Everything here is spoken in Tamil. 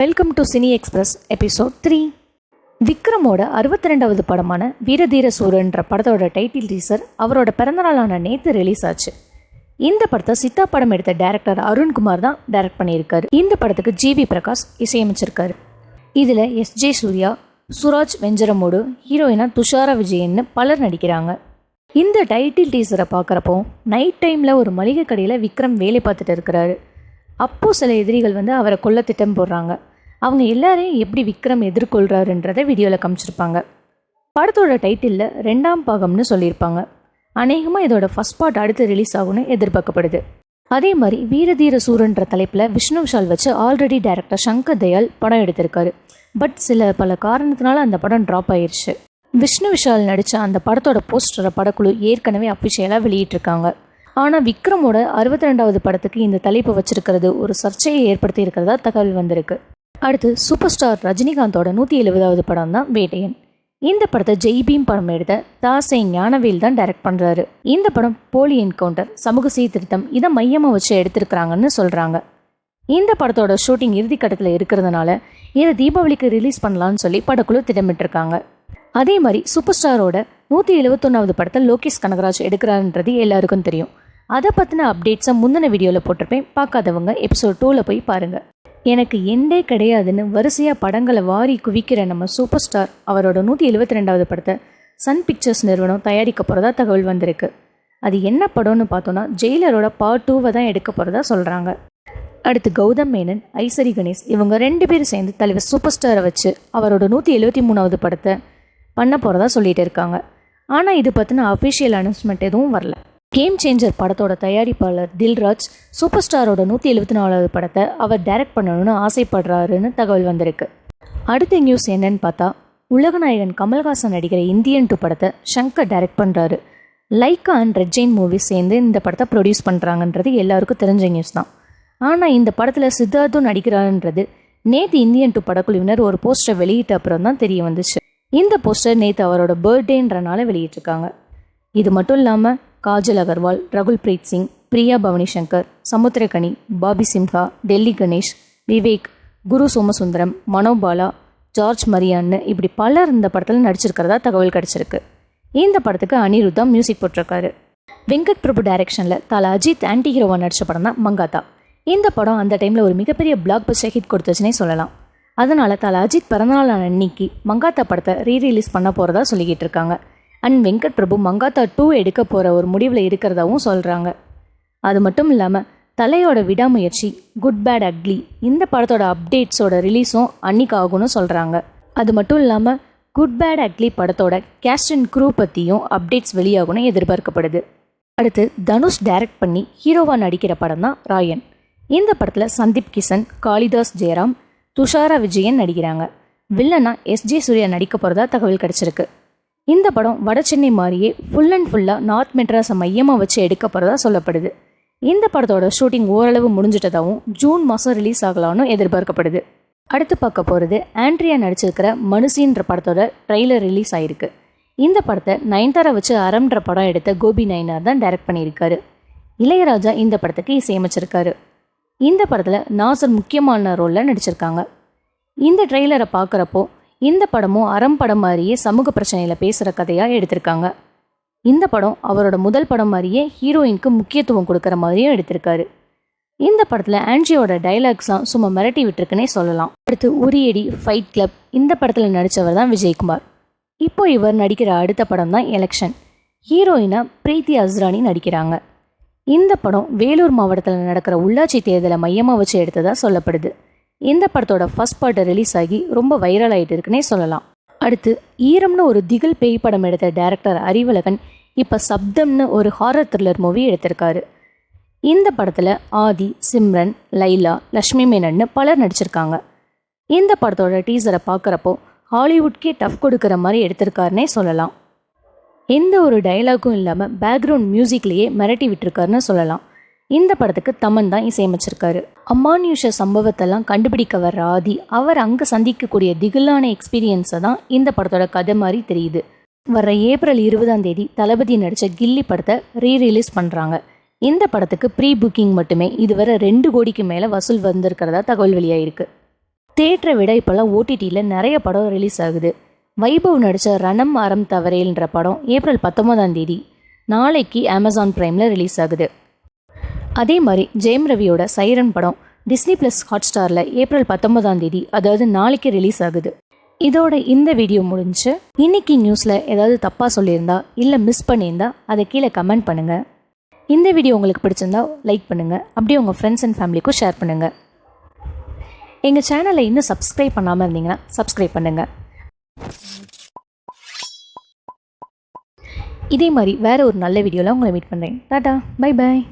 Welcome to cine express episode three விக்ரமோட அறுபத்தி ரெண்டாவது படமான வீரதீர சூரன்ற படத்தோட டைட்டில் டீசர் அவரோட பிறந்தநாளான நேற்று ரிலீஸ் ஆச்சு. இந்த படத்தை சித்தா படம் எடுத்த டேரக்டர் அருண்குமார் தான் டைரக்ட் பண்ணியிருக்காரு. இந்த படத்துக்கு ஜிவி பிரகாஷ் இசையமைச்சிருக்காரு. இதில் எஸ் ஜே சூர்யா சுராஜ் வெஞ்சரமோடு ஹீரோயினா துஷாரா விஜயன்னு பலர் நடிக்கிறாங்க. இந்த டைட்டில் டீசரை பார்க்குறப்போ நைட் டைமில் ஒரு மளிகை கடையில் விக்ரம் வேலை பார்த்துட்டு இருக்கிறாரு. அப்போது சில எதிரிகள் வந்து அவரை கொல்ல திட்டம் போடுறாங்க. அவங்க எல்லாரையும் எப்படி விக்ரம் எதிர்கொள்கிறாருன்றதை வீடியோவில் காமிச்சிருப்பாங்க. படத்தோட டைட்டிலில் ரெண்டாம் பாகம்னு சொல்லியிருப்பாங்க. அநேகமாக இதோட ஃபஸ்ட் பார்ட் அடுத்து ரிலீஸ் ஆகும்னு எதிர்பார்க்கப்படுது. அதே மாதிரி வீரதீர சூரன்ற தலைப்பில் விஷ்ணு விஷால் வச்சு ஆல்ரெடி டைரக்டர் சங்கர் தயால் படம் எடுத்திருக்காரு. பட் சில பல காரணத்தினால அந்த படம் ட்ராப் ஆயிடுச்சு விஷ்ணு விஷால் நடித்த அந்த படத்தோட போஸ்டரை படக்குழு ஏற்கனவே அஃபிஷியலாக வெளியிட்டிருக்காங்க. ஆனால் விக்ரமோட அறுபத்தி ரெண்டாவது படத்துக்கு இந்த தலைப்பு வச்சிருக்கிறது ஒரு சர்ச்சையை ஏற்படுத்தி இருக்கிறதா தகவல் வந்திருக்கு. அடுத்து சூப்பர் ஸ்டார் ரஜினிகாந்தோட நூற்றி எழுபதாவது படம் தான் வேட்டையன். இந்த படத்தை ஜெய்பீம் படம் எடுத்த தாசை ஞானவேல் தான் டைரக்ட் பண்ணுறாரு இந்த படம் போலி என்கவுண்டர் சமூக சீர்திருத்தம் இதை மையமாக வச்சு எடுத்திருக்கிறாங்கன்னு சொல்கிறாங்க இந்த படத்தோட ஷூட்டிங் இறுதிக்கட்டத்தில் இருக்கிறதுனால இதை தீபாவளிக்கு ரிலீஸ் பண்ணலான்னு சொல்லி படக்குழு திட்டமிட்டிருக்காங்க. அதே மாதிரி சூப்பர் ஸ்டாரோட நூற்றி எழுபத்தொன்னாவது படத்தை லோகேஷ் கனகராஜ் எடுக்கிறாருன்றது எல்லாருக்கும் தெரியும். அதை பற்றின அப்டேட்ஸை முந்தின வீடியோவில் போட்டிருப்பேன். பார்க்காதவங்க எபிசோட் டூவில் போய் பாருங்கள் எனக்கு எண்டே கிடையாதுன்னு வரிசையாக படங்களை வாரி குவிக்கிற நம்ம சூப்பர் ஸ்டார் அவரோட நூற்றி எழுபத்தி ரெண்டாவது படத்தை சன் பிக்சர்ஸ் நிறுவனம் தயாரிக்க போகிறதா தகவல் வந்திருக்கு. அது என்ன படம்னு பார்த்தோன்னா ஜெயிலரோட பார்ட் டூவை தான் எடுக்க போகிறதா சொல்கிறாங்க அடுத்து கௌதம் மேனன் ஐசரி கணேஷ் இவங்க ரெண்டு பேரும் சேர்ந்து தலைவர் சூப்பர் ஸ்டாரை வச்சு அவரோட நூற்றி எழுபத்தி மூணாவது படத்தை பண்ண போகிறதா சொல்லிகிட்டு இருக்காங்க. ஆனால் இது பற்றின அஃபிஷியல் அனௌன்ஸ்மெண்ட் எதுவும் வரல. கேம் சேஞ்சர் படத்தோட தயாரிப்பாளர் தில்ராஜ் சூப்பர் ஸ்டாரோட நூற்றி எழுபத்தி நாலாவது படத்தை அவர் டைரக்ட் பண்ணணும்னு ஆசைப்படுறாருன்னு தகவல் வந்திருக்கு. அடுத்த நியூஸ் என்னன்னு பார்த்தா உலகநாயகன் கமல்ஹாசன் நடிக்கிற இந்தியன் டூ படத்தை ஷங்கர் டைரக்ட் பண்ணுறாரு Lyca and red giant movies சேர்ந்து இந்த படத்தை ப்ரொடியூஸ் பண்ணுறாங்கன்றது எல்லாருக்கும் தெரிஞ்ச நியூஸ் தான். ஆனால் இந்த படத்தில் சித்தார்த்தும் நடிக்கிறாருன்றது நேற்று இந்தியன் டூ படக்குழுவினர் ஒரு போஸ்டரை வெளியிட்ட அப்புறம் தான் தெரிய வந்துச்சு. இந்த போஸ்டர் நேற்று அவரோட பர்த்டேன்றனால வெளியிட்டிருக்காங்க. இது மட்டும் இல்லாமல் காஜல் அகர்வால் ரகுல் பிரீத் சிங் பிரியா பவனி சங்கர் சமுத்திரகனி பாபி சிம்ஹா டெல்லி கணேஷ் விவேக் குரு சோமசுந்தரம் மனோபாலா ஜார்ஜ் மரியான்னு இப்படி பலர் இந்த படத்தில் நடிச்சிருக்கிறதா தகவல் கிடச்சிருக்கு. இந்த படத்துக்கு அனிருத்தா மியூசிக் போட்டிருக்காரு. வெங்கட் பிரபு டைரக்ஷனில் தல அஜித் ஆன்டி ஹீரோவா நடித்த படம் தான் மங்காத்தா. இந்த படம் அந்த டைமில் ஒரு மிகப்பெரிய பிளாக் பஸ்டர் ஹிட் கொடுத்துச்சுனே சொல்லலாம். அதனால் தல அஜித் பிறந்தநாள் அன்னைக்கு மங்காத்தா படத்தை ரீ ரிலீஸ் பண்ண போகிறதா சொல்லிக்கிட்டு இருக்காங்க. அண்ட் வெங்கட் பிரபு மங்காத்தா டூ எடுக்க போகிற ஒரு முடிவில் இருக்கிறதாவும் சொல்கிறாங்க அது மட்டும் இல்லாமல் தலையோட விடாமுயற்சி குட் பேட் அக்லி இந்த படத்தோட அப்டேட்ஸோட ரிலீஸும் அன்னைக்கு ஆகும்னு சொல்கிறாங்க அது மட்டும் இல்லாமல் குட் பேட் அக்லி படத்தோட கேஸ்ட் அண்ட் க்ரூ பற்றியும் அப்டேட்ஸ் வெளியாகும்னு எதிர்பார்க்கப்படுது. அடுத்து தனுஷ் டைரக்ட் பண்ணி ஹீரோவாக நடிக்கிற படம் தான் ராயன். இந்த படத்தில் சந்தீப் கிஷன் காளிதாஸ் ஜெயராம் துஷாரா விஜயன் நடிக்கிறாங்க. வில்லனா எஸ் ஜே சூர்யா நடிக்க போகிறதா தகவல் கிடச்சிருக்கு. இந்த படம் வட சென்னை மாதிரியே ஃபுல் அண்ட் ஃபுல்லாக நார்த் மெட்ராஸை மையமாக வச்சு எடுக்க போகிறதா சொல்லப்படுது. இந்த படத்தோட ஷூட்டிங் ஓரளவு முடிஞ்சிட்டதாகவும் ஜூன் மாதம் ரிலீஸ் ஆகலாம்னு எதிர்பார்க்கப்படுது. அடுத்து பார்க்க போகிறது ஆண்ட்ரியா நடிச்சிருக்கிற மனுஷின்ற படத்தோட ட்ரெய்லர் ரிலீஸ் ஆயிருக்கு. இந்த படத்தை நயன்தாரா வச்சு அரம்ன்ற படம் எடுத்த கோபி நயனார் தான் டைரக்ட் பண்ணியிருக்காரு. இளையராஜா இந்த படத்துக்கு இசையமைச்சிருக்காரு. இந்த படத்தில் நாசர் முக்கியமான ரோலில் நடிச்சிருக்காங்க. இந்த ட்ரெய்லரை பார்க்குறப்போ இந்த படமும் அறம் படம் மாதிரியே சமூக பிரச்சனையில் பேசுகிற கதையாக எடுத்திருக்காங்க. இந்த படம் அவரோட முதல் படம் மாதிரியே ஹீரோயினுக்கு முக்கியத்துவம் கொடுக்குற மாதிரியும் எடுத்திருக்காரு. இந்த படத்தில் ஆன்ஜியோட டைலாக்ஸ்லாம் சும்மா மிரட்டி விட்டுருக்குன்னே சொல்லலாம். அடுத்து உரியடி ஃபைட் கிளப் இந்த படத்தில் நடித்தவர் தான் விஜயகுமார். இப்போ இவர் நடிக்கிற அடுத்த படம் தான் எலெக்ஷன் ஹீரோயினாக பிரீத்தி அஸ்ரானி நடிக்கிறாங்க. இந்த படம் வேலூர் மாவட்டத்தில் நடக்கிற உள்ளாட்சி தேர்தலை மையமாக வச்சு எடுத்ததாக சொல்லப்படுது. இந்த படத்தோட ஃபர்ஸ்ட் பார்ட்டை ரிலீஸ் ஆகி ரொம்ப வைரல் ஆகிட்டு இருக்குன்னே சொல்லலாம். அடுத்து ஈரம்னு ஒரு திகில் பேய் படம் எடுத்த டேரக்டர் அறிவழகன் இப்போ சப்தம்னு ஒரு ஹாரர் த்ரில்லர் மூவி எடுத்திருக்காரு. இந்த படத்தில் ஆதி சிம்ரன் லைலா லக்ஷ்மி மேனன்னு பலர் நடிச்சிருக்காங்க. இந்த படத்தோட டீசரை பார்க்குறப்போ ஹாலிவுட்கே டஃப் கொடுக்குற மாதிரி எடுத்திருக்காருனே சொல்லலாம். எந்த ஒரு டைலாகும் இல்லாமல் பேக்ரவுண்ட் மியூசிக்லேயே மிரட்டி விட்டுருக்காருன்னு சொல்லலாம். இந்த படத்துக்கு தமன் தான் இசையமைச்சிருக்காரு. அமானுஷ சம்பவத்தெல்லாம் கண்டுபிடிக்க வர்ற ஆதி அவர் அங்கே சந்திக்கக்கூடிய திகிலான எக்ஸ்பீரியன்ஸை தான் இந்த படத்தோட கதை மாதிரி தெரியுது. வர்ற ஏப்ரல் இருபதாம் தேதி தளபதி நடித்த கில்லி படத்தை ரீ ரிலீஸ் பண்ணுறாங்க இந்த படத்துக்கு ப்ரீ புக்கிங் மட்டுமே இதுவரை ரெண்டு கோடிக்கு மேலே வசூல் வந்திருக்கிறதா தகவல் வெளியாயிருக்கு. தேட்டரை விட இப்போல்லாம் ஓடிடியில் நிறைய படம் ரிலீஸ் ஆகுது. வைபவ் நடித்த ரணம் அறம் தவறேல்ன்ற படம் ஏப்ரல் பத்தொம்போதாம் தேதி நாளைக்கு அமேசான் ப்ரைமில் ரிலீஸ் ஆகுது. அதே மாதிரி ஜெயம் ரவியோட சைரன் படம் டிஸ்னி ப்ளஸ் ஹாட்ஸ்டாரில் ஏப்ரல் பத்தொன்பதாம் தேதி அதாவது நாளைக்கு ரிலீஸ் ஆகுது. இதோட இந்த வீடியோ முடிஞ்சு இன்னைக்கு நியூஸில் ஏதாவது தப்பாக சொல்லியிருந்தா இல்லை மிஸ் பண்ணியிருந்தா அதை கீழே கமெண்ட் பண்ணுங்கள் இந்த வீடியோ உங்களுக்கு பிடிச்சிருந்தா லைக் பண்ணுங்கள் அப்படியே உங்கள் ஃப்ரெண்ட்ஸ் அண்ட் ஃபேமிலிக்கும் ஷேர் பண்ணுங்கள் எங்கள் சேனலை இன்னும் சப்ஸ்கிரைப் பண்ணாமல் இருந்தீங்கன்னா சப்ஸ்கிரைப் பண்ணுங்கள் இதே மாதிரி வேறு ஒரு நல்ல வீடியோவில் உங்களை மீட் பண்ணுறேன் டாட்டா பை பாய்